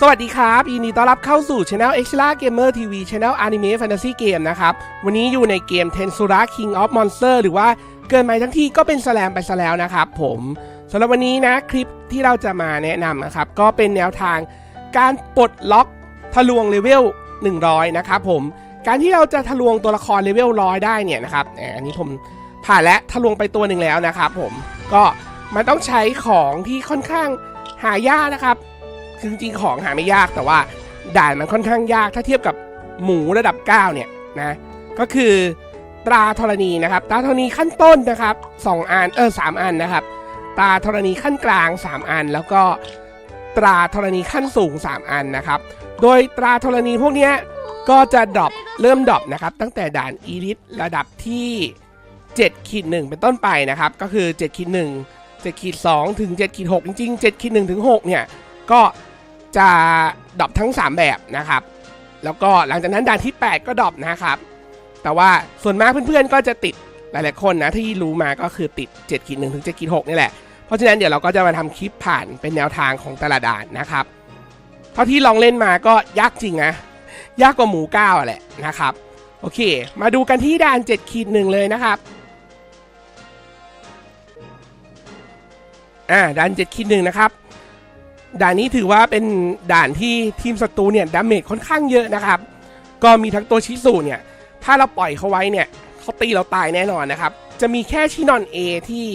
สวัสดีครับยินดีต้อนรับเข้าสู่ช anel e x l a Gamer TV Channel Anime Fantasy Game นะครับ วันนี้อยู่ในเกม Tensura King of Monster หรือว่าเกินไปทั้งที่ก็เป็นแสลมไปซะแล้วนะครับผมสำหรับวันนี้นะคลิปที่เราจะมาแนะนำนะครับ ก็เป็นแนวทางการปลดล็อกทะลวงเลเวล 100 นะครับผม การที่เราจะทะลวงตัวละครเลเวลร้อยได้เนี่ยนะครับอันนี้ผมผ่านและทะลวงไปตัวหนึ่งแล้วนะครับผมก็มันต้องใช้ของที่ค่อนข้างหายากนะครับ จริงๆ ของหาไม่ยากแต่ว่าด่านมันค่อนข้างยากถ้าเทียบกับหมูระดับ 9 เนี่ยนะก็คือตราธรณีนะครับ ตราธรณีขั้นต้นนะครับ2อันเออสอันนะครับ ตราธรณีขั้นกลาง 3 อัน แล้วก็ตราธรณีขั้นสูง 3 อันนะครับ โดยตราธรณีพวกนี้ก็จะดรอปเริ่มดรอปนะครับ ตั้งแต่ด่านอีลิทระดับที่7ขีด1เป็นต้นไปนะครับ ก็คือ7ขีด1 7ขีด2ถึง7ขีด6จริงๆ7ขีด1ถึง6เนี่ย ก็จะดรอปทั้ง 3 แบบนะครับ แล้วก็หลังจากนั้นด่านที่ 8 ก็ดรอปนะครับ แต่ว่าส่วนมากเพื่อนๆ ก็จะติดหลายๆคนนะที่รู้มาก็คือติด7ขีด1ถึง7ขีด6นี่แหละ เพราะฉะนั้นเดี๋ยวเราก็จะมาทำคลิปผ่านเป็นแนวทางของแต่ละด่านนะครับ เท่าที่ลองเล่นมาก็ยากจริงนะ ยากกว่าหมูก้าวอะแหละนะครับ โอเค มาดูกันที่ด่าน7ขีดหนึ่งเลยนะครับ อ่าด่าน7ขีดหนึ่งนะครับ ด่านนี้ถือว่าเป็นด่านที่ทีมศัตรูเนี่ยดาเมจค่อนข้างเยอะนะครับ ก็มีทั้งตัวชิสุเนี่ย ถ้าเราปล่อยเขาไว้เนี่ยเขาตีเราตายแน่นอนนะครับ จะมีแค่ชินอนเอที่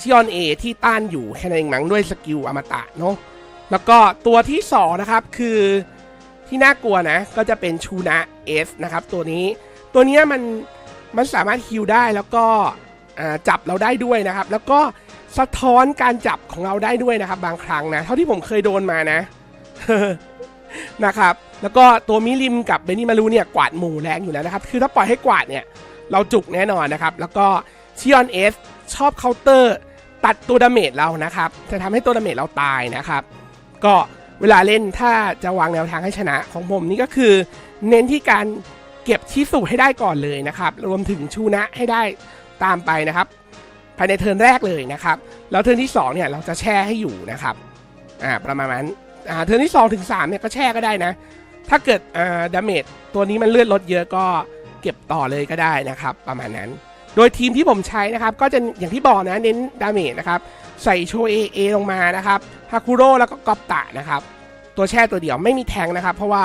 ชิออนเอที่ต้านอยู่แค่นั้นเองมั้งด้วยสกิลอมตะเนาะแล้วก็ตัวที่สองนะครับคือที่น่ากลัวนะ ก็จะเป็นชูนะเอสนะครับ ตัวนี้ตัวนี้มันมันสามารถฮิลได้แล้วก็จับเราได้ด้วยนะครับ แล้วก็ สะท้อนการจับของเราได้ด้วยนะครับ บางครั้งนะเท่าที่ผมเคยโดนมานะนะครับ แล้วก็ตัวมิริมกับเบนนิมารูเนี่ยกวาดหมู่แรงอยู่แล้วนะครับ คือถ้าปล่อยให้กวาดเนี่ย เราจุกแน่นอนนะครับ แล้วก็ชิออนเอสชอบเคาน์เตอร์ ตัดตัวดาเมจเรานะครับ จะทำให้ตัวดาเมจเราตายนะครับ ก็เวลาเล่นถ้าจะวางแนวทางให้ชนะของผมนี่ก็คือ เน้นที่การเก็บชิสุให้ได้ก่อนเลยนะครับ รวมถึงชูนะให้ได้ตามไปนะครับ ภายในเทิร์นแรกเลยนะครับ แล้วเทิร์นที่2เนี่ยเราจะแช่ให้อยู่นะครับอ่าประมาณนั้นอ่าเทิร์นที่2ถึง3เนี่ยก็แช่ก็ได้นะ ถ้าเกิดอ่าดาเมจตัวนี้มันเลือดลดเยอะก็เก็บต่อเลยก็ได้นะครับ ประมาณนั้น โดยทีมที่ผมใช้นะครับ ก็จะอย่างที่บอกนะเน้นดาเมจนะครับใส่โชเอเอลงมานะครับฮาคุโร่แล้วก็กอบตะนะครับ ตัวแช่ตัวเดียวไม่มีแทงนะครับ เพราะว่า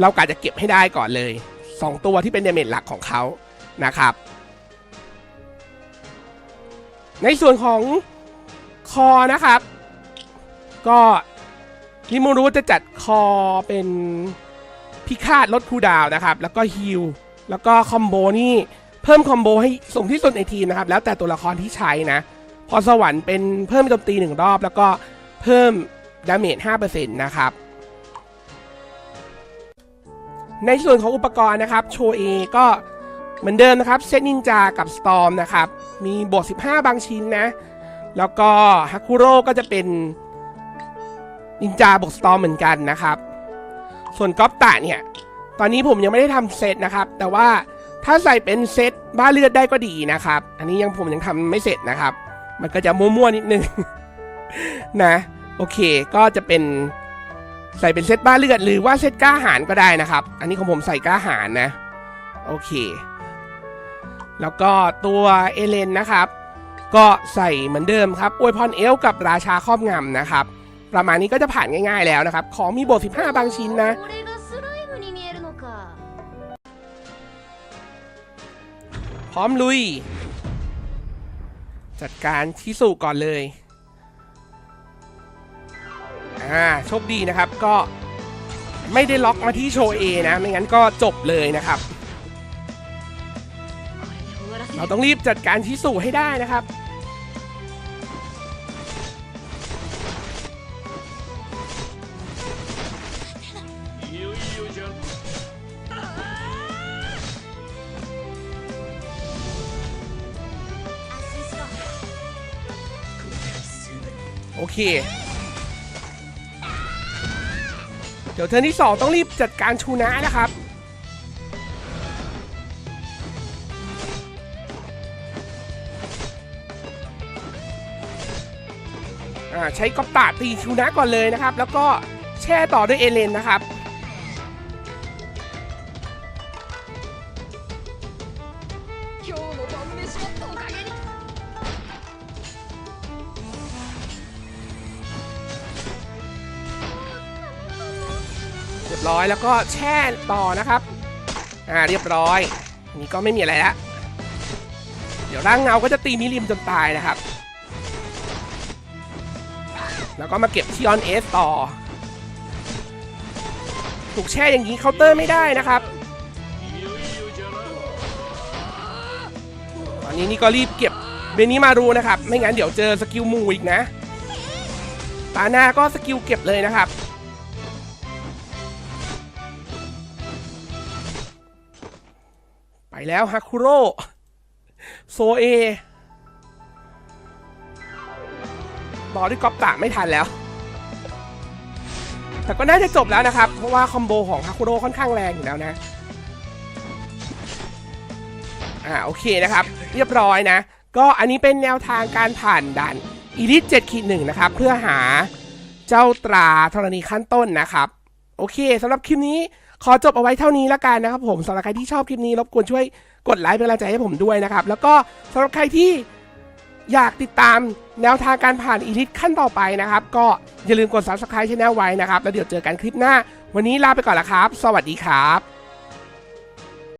เรากะจะเก็บให้ได้ก่อนเลย 2 ตัวที่เป็นดาเมจหลักของเขานะครับ ในส่วนของคอนะครับ ก็ฮิมูรุจะจัดคอเป็นพิฆาตลดคูดาวนะครับ แล้วก็ฮิลแล้วก็คอมโบนี่เพิ่มคอมโบให้สูงที่สุดในทีมนะครับ แล้วแต่ตัวละครที่ใช้นะพรสวรรค์เป็นเพิ่มโจมตีหนึ่งรอบ แล้วก็เพิ่มดาเมจ5%นะครับ ในส่วนของอุปกรณ์นะครับ โชเอก็ เหมือนเดิมนะครับเซตนินจากับสตอมนะครับ มีบวก15 บางชิ้นนะ แล้วก็ฮักคุโร่ก็จะเป็นนินจาบวกสตอมเหมือนกันนะครับ ส่วนก๊อปตะเนี่ย ตอนนี้ผมยังไม่ได้ทำเซตนะครับ แต่ว่าถ้าใส่เป็นเซตบ้าเลือดได้ก็ดีนะครับ อันนี้ยังผมยังทำไม่เสร็จนะครับ มันก็จะมั่วๆนิดนึง นะ โอเค ก็จะเป็นใส่เป็นเซตบ้าเลือดหรือว่าเซตกล้าหารก็ได้นะครับ อันนี้ของผมใส่กล้าหารนะ โอเค แล้วก็ตัวเอเลนนะครับ ก็ใส่เหมือนเดิมครับอวยพรเอลกับราชาครอบงำนะครับ ประมาณนี้ก็จะผ่านง่ายๆแล้วนะครับ ของมีบท 15 บางชิ้นนะ พร้อมลุย จัดการชิสุก่อนเลยอ่าโชคดีนะครับก็ไม่ได้ล็อกมาที่โชเอนะ ไม่งั้นก็จบเลยนะครับ เราต้องรีบจัดการชิสุให้ได้นะครับ โอเค เดี๋ยวเทอร์นที่ 2 ต้องรีบจัดการชูนะนะครับ ใช้ก๊อปตาตีคิวนะก่อนเลยนะครับ แล้วก็แช่ต่อด้วยเอเลนนะครับเรียบร้อยแล้วก็แช่ต่อนะครับ อ่าเรียบร้อยนี่ก็ไม่มีอะไรละเดี๋ยวร่างเงาก็จะตีมิริมจนตายนะครับ แล้วก็มาเก็บที่ออนเอสต่อ ถูกแช่อย่างนี้เคาน์เตอร์ไม่ได้นะครับ ตอนนี้นี่ก็รีบเก็บเบนี้มารูนะครับ ไม่งั้นเดี๋ยวเจอสกิลมูอีกนะ ตาหน้าก็สกิลเก็บเลยนะครับไปแล้วฮาคุโร่โซเอ ต่อด้วยกอบตะไม่ทันแล้ว แต่ก็น่าจะจบแล้วนะครับ เพราะว่าคอมโบของฮาคุโร่ค่อนข้างแรงอยู่แล้วนะ อ่าโอเคนะครับ เรียบร้อยนะ ก็อันนี้เป็นแนวทางการผ่านด่านอีลิท7ขีดหนึ่งนะครับ เพื่อหาเจ้าตราธรณีขั้นต้นนะครับ โอเคสำหรับคลิปนี้ขอจบเอาไว้เท่านี้ละกันนะครับผมสำหรับใครที่ชอบคลิปนี้รบกวนช่วยกดไลค์เป็นกำลังใจให้ผมด้วยนะครับ แล้วก็สำหรับใครที่ อยากติดตามแนวทางการผ่านอีลิทขั้นต่อไปนะครับ ก็อย่าลืมกด subscribe ช่องไว้นะครับ แล้วเดี๋ยวเจอกันคลิปหน้า วันนี้ลาไปก่อนละครับ สวัสดีครับ